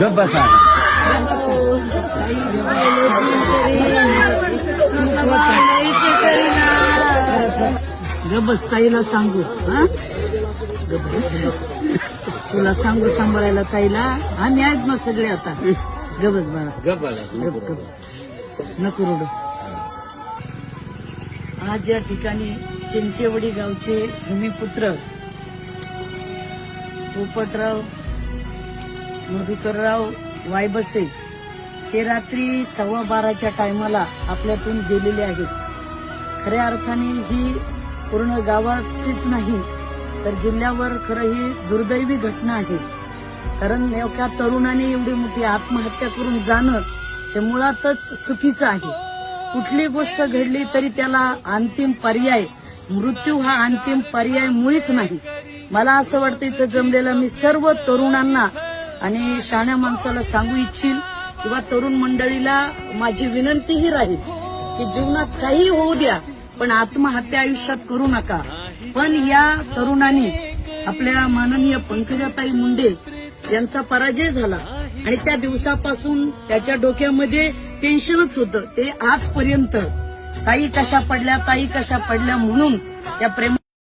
गप बसा ताईला सांगू हा. तुला सांगू सांभाळायला ताईला आम्ही आहेत ना सगळे आता गबस बाळा गप गप नको रडू आज या ठिकाणी चिंचेवडी गावचे भूमिपुत्र पोपटराव मधुकरराव वायबसे हे रात्री सव्वा बाराच्या टायमाला आपल्यातून गेलेले आहेत. खऱ्या अर्थाने ही पूर्ण गावाचीच नाही तर जिल्ह्यावर खरं ही दुर्दैवी घटना आहे. कारण एका तरुणाने एवढी मोठी आत्महत्या करून जाणं हे मुळातच चुकीचं आहे. कुठली गोष्ट घडली तरी त्याला अंतिम पर्याय मृत्यू हा अंतिम पर्याय मुळीच नाही. मला असं वाटतं इथं जमलेलं मी सर्व तरुणांना आणि शाण्या माणसाला सांगू इच्छिल किंवा तरुण मंडळीला माझी विनंतीही राहील की जीवनात काही होऊ द्या पण आत्महत्या आयुष्यात करू नका. पण या तरुणाने आपल्या माननीय पंकजाताई मुंडे यांचा पराजय झाला आणि त्या दिवसापासून त्याच्या डोक्यामध्ये टेन्शनच होतं. ते आजपर्यंत ताई कशा पडल्या ताई कशा पडल्या म्हणून त्या प्रेम